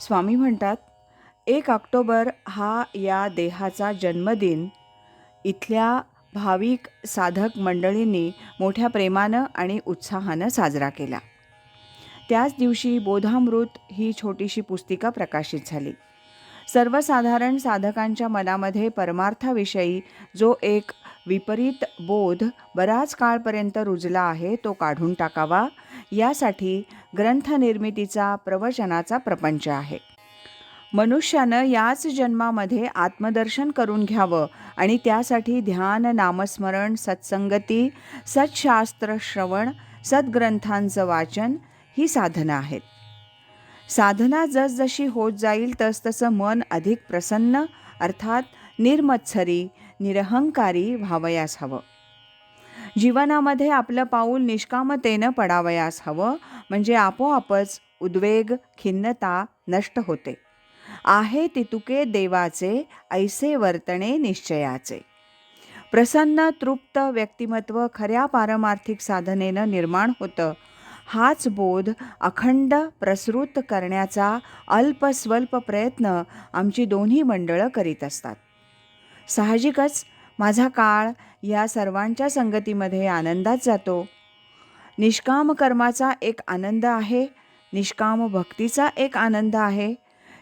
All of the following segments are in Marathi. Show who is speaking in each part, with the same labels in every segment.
Speaker 1: स्वामी म्हणतात एक ऑक्टोबर हा या देहाचा जन्मदिन. इथल्या भाविक साधक मंडळींनी मोठ्या प्रेमानं आणि उत्साहानं साजरा केला. त्याच दिवशी बोधामृत ही छोटीशी पुस्तिका प्रकाशित झाली. सर्वसाधारण साधकांच्या मनामध्ये परमार्थाविषयी जो एक विपरीत बोध बराच काळपर्यंत रुजला आहे तो काढून टाकावा. यासाठी ग्रंथनिर्मितीचा प्रवचनाचा प्रपंच आहे. मनुष्यानं याच जन्मामध्ये आत्मदर्शन करून घ्यावं आणि त्यासाठी ध्यान नामस्मरण सत्संगती सत्शास्त्र श्रवण सद्ग्रंथांचं वाचन ही साधनं आहेत. साधना जसजशी होत जाईल तसतसं मन अधिक प्रसन्न अर्थात निर्मत्सरी निरहंकारी व्हावयास हवं. जीवनामध्ये आपलं पाऊल निष्कामतेनं पडावयास हवं. म्हणजे आपोआपच उद्वेग खिन्नता नष्ट होते. आहे तितुके देवाचे ऐसे वर्तणे निश्चयाचे. प्रसन्न तृप्त व्यक्तिमत्व खऱ्या पारमार्थिक साधनेनं निर्माण होतं. हाच बोध अखंड प्रसृत करण्याचा अल्पस्वल्प प्रयत्न आमची दोन्ही मंडळं करीत असतात. साहजिकच माझा काळ या सर्वांच्या संगतीमध्ये आनंदात जातो. निष्काम कर्माचा एक आनंद आहे निष्काम भक्तीचा एक आनंद आहे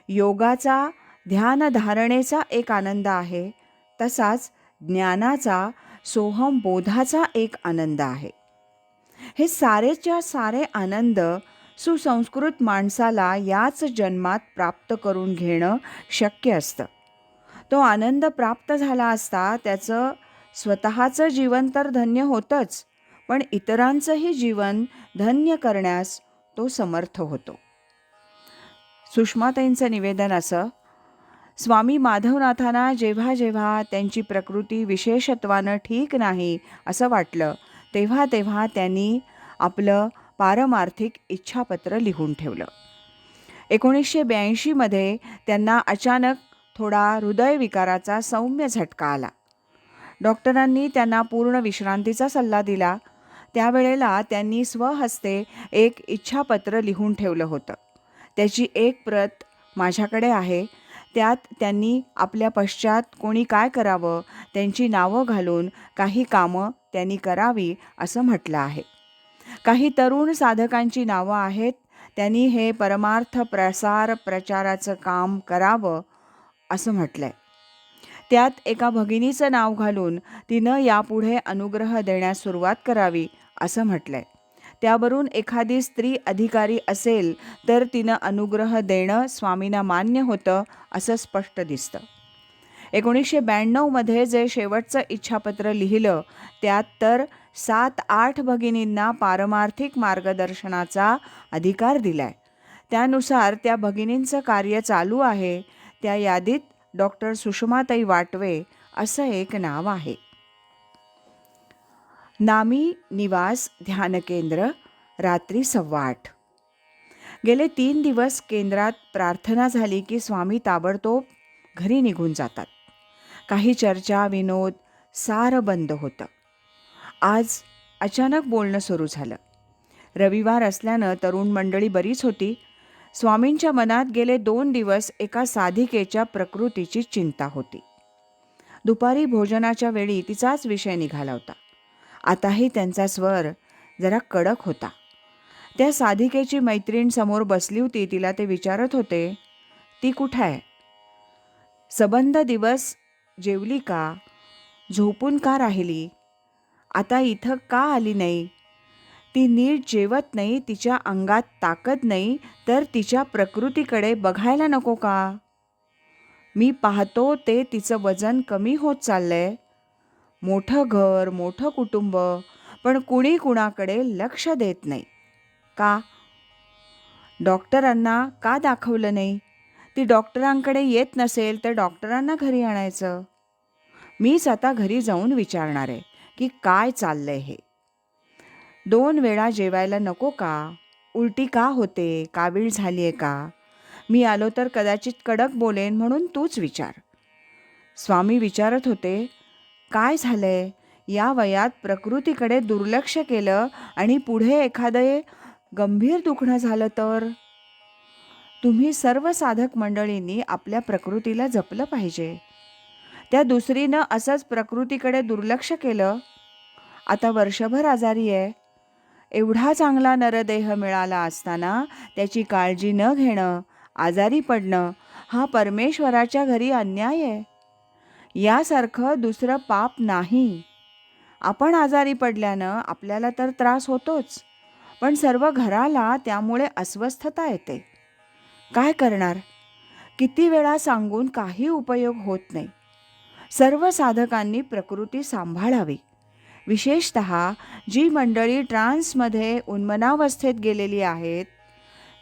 Speaker 1: योगाचा ध्यानधारणेचा एक आनंद आहे तसाच ज्ञानाचा सोहम बोधाचा एक आनंद आहे. हे सारेच्या सारे आनंद सुसंस्कृत माणसाला याच जन्मात प्राप्त करून घेणं शक्य असतं. तो आनंद प्राप्त झाला असता त्याचं स्वतःचं जीवन तर धन्य होतंच पण इतरांचंही जीवन धन्य करण्यास तो समर्थ होतो. सुषमाताईंचं निवेदन असं स्वामी माधवनाथांना जेव्हा जेव्हा त्यांची प्रकृती विशेषत्वानं ठीक नाही असं वाटलं तेव्हा तेव्हा त्यांनी आपलं पारमार्थिक इच्छापत्र लिहून ठेवलं. एकोणीसशे ब्याऐंशीमध्ये त्यांना अचानक थोडा हृदयविकाराचा सौम्य झटका आला. डॉक्टरांनी त्यांना पूर्ण विश्रांतीचा सल्ला दिला. त्यावेळेला त्यांनी स्वहस्ते एक इच्छापत्र लिहून ठेवलं होतं. त्याची एक प्रत माझ्याकडे आहे. त्यात त्यांनी आपल्या पश्चात कोणी काय करावं त्यांची नावं घालून काही कामं त्यांनी करावी असं म्हटलं आहे. काही तरुण साधकांची नावं आहेत. त्यांनी हे परमार्थ प्रसार प्रचाराचं काम करावं असं म्हटलं आहे त्यात एका भगिनीचं नाव घालून तिनं यापुढे अनुग्रह देण्यास सुरुवात करावी असं म्हटलं आहे त्यावरून एखादी स्त्री अधिकारी असेल तर तिनं अनुग्रह देणं स्वामींना मान्य होतं असं स्पष्ट दिसतं. एकोणीसशे ब्याण्णवमध्ये जे शेवटचं इच्छापत्र लिहिलं त्यात तर सात आठ भगिनींना पारमार्थिक मार्गदर्शनाचा अधिकार दिलाय. त्यानुसार त्या भगिनींचं कार्य चालू आहे त्या यादीत डॉक्टर सुषमाताई वाटवे असं एक नाव आहे. नामी निवास ध्यान केंद्र रात्री सव्वा आठ. गेले तीन दिवस केंद्रात प्रार्थना झाली की स्वामी ताबडतोब घरी निघून जातात. काही चर्चा विनोद सारं बंद होतं. आज अचानक बोलणं सुरू झालं. रविवार असल्यानं तरुण मंडळी बरीच होती. स्वामींच्या मनात गेले दोन दिवस एका साधिकेच्या प्रकृतीची चिंता होती. दुपारी भोजनाच्या वेळी तिचाच विषय निघाला होता. आताही त्यांचा स्वर जरा कडक होता. त्या साधिकेची मैत्रीण समोर बसली होती तिला ते विचारत होते ती कुठं आहे? सबंध दिवस जेवली का? झोपून का राहिली? आता इथं का आली नाही? ती नीट जेवत नाही तिच्या अंगात ताकद नाही तर तिच्या प्रकृतीकडे बघायला नको का? मी पाहतो ते तिचं वजन कमी होत चाललंय. मोठं घर मोठं कुटुंब पण कुणी कुणाकडे लक्ष देत नाही. का? डॉक्टरांना का दाखवलं नाही? ती डॉक्टरांकडे येत नसेल तर डॉक्टरांना घरी आणायचं. मीच आता घरी जाऊन विचारणार आहे की काय चाललंय हे? दोन वेळा जेवायला नको का? उलटी का होते? कावीळ झाली आहे का? मी आलो तर कदाचित कडक बोलेन म्हणून तूच विचार. स्वामी विचारत होते काय झालंय? या वयात प्रकृतीकडे दुर्लक्ष केलं आणि पुढे एखादं गंभीर दुखणं झालं तर? तुम्ही सर्व साधक मंडळींनी आपल्या प्रकृतीला जपलं पाहिजे. त्या दुसरीनं असंच प्रकृतीकडे दुर्लक्ष केलं? आता वर्षभर आजारी आहे. एवढा चांगला नरदेह मिळाला असताना त्याची काळजी न घेणं आजारी पडणं हा परमेश्वराच्या घरी अन्याय आहे. यासारखं दुसरं पाप नाही. आपण आजारी पडल्यानं आपल्याला तर त्रास होतोच पण सर्व घराला त्यामुळे अस्वस्थता येते. काय करणार? किती वेळा सांगून काही उपयोग होत नाही. सर्व साधकांनी प्रकृती सांभाळावी. विशेषत जी मंडळी ट्रान्समध्ये उन्मनावस्थेत गेलेली आहेत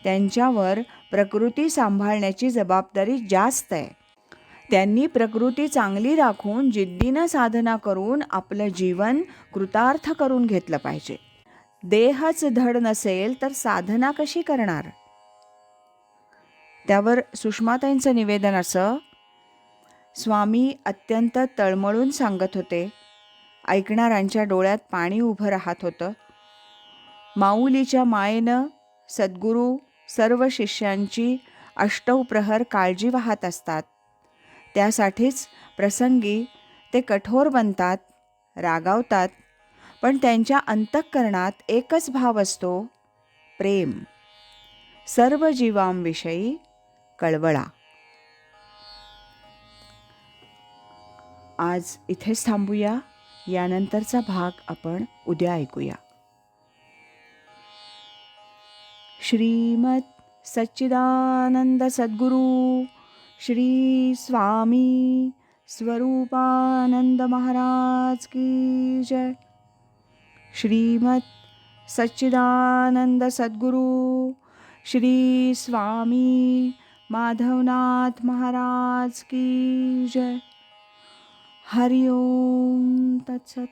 Speaker 1: त्यांच्यावर प्रकृती सांभाळण्याची जबाबदारी जास्त आहे. त्यांनी प्रकृती चांगली राखून जिद्दीनं साधना करून आपलं जीवन कृतार्थ करून घेतलं पाहिजे. देहच धड नसेल तर साधना कशी करणार? त्यावर सुषमाताईंचं निवेदन असं स्वामी अत्यंत तळमळून सांगत होते. ऐकणाऱ्यांच्या डोळ्यात पाणी उभं राहत होतं. माऊलीच्या मायेनं सद्गुरू सर्व शिष्यांची अष्टवप्रहर काळजी वाहत असतात. त्यासाठीच प्रसंगी ते कठोर बनतात रागावतात पण त्यांच्या अंतःकरणात एकच भाव असतो प्रेम. सर्व जीवांविषयी कळवळा. आज इथेच थांबूया. यानंतरचा भाग आपण उद्या ऐकूया. श्रीमत सच्चिदानंद सद्गुरू श्री स्वामी स्वरूपानंद महाराज की जय. श्रीमत सच्चिदानंद सद्गुरू श्री स्वामी माधवनाथ महाराज की जय. हरि ओम तत्सत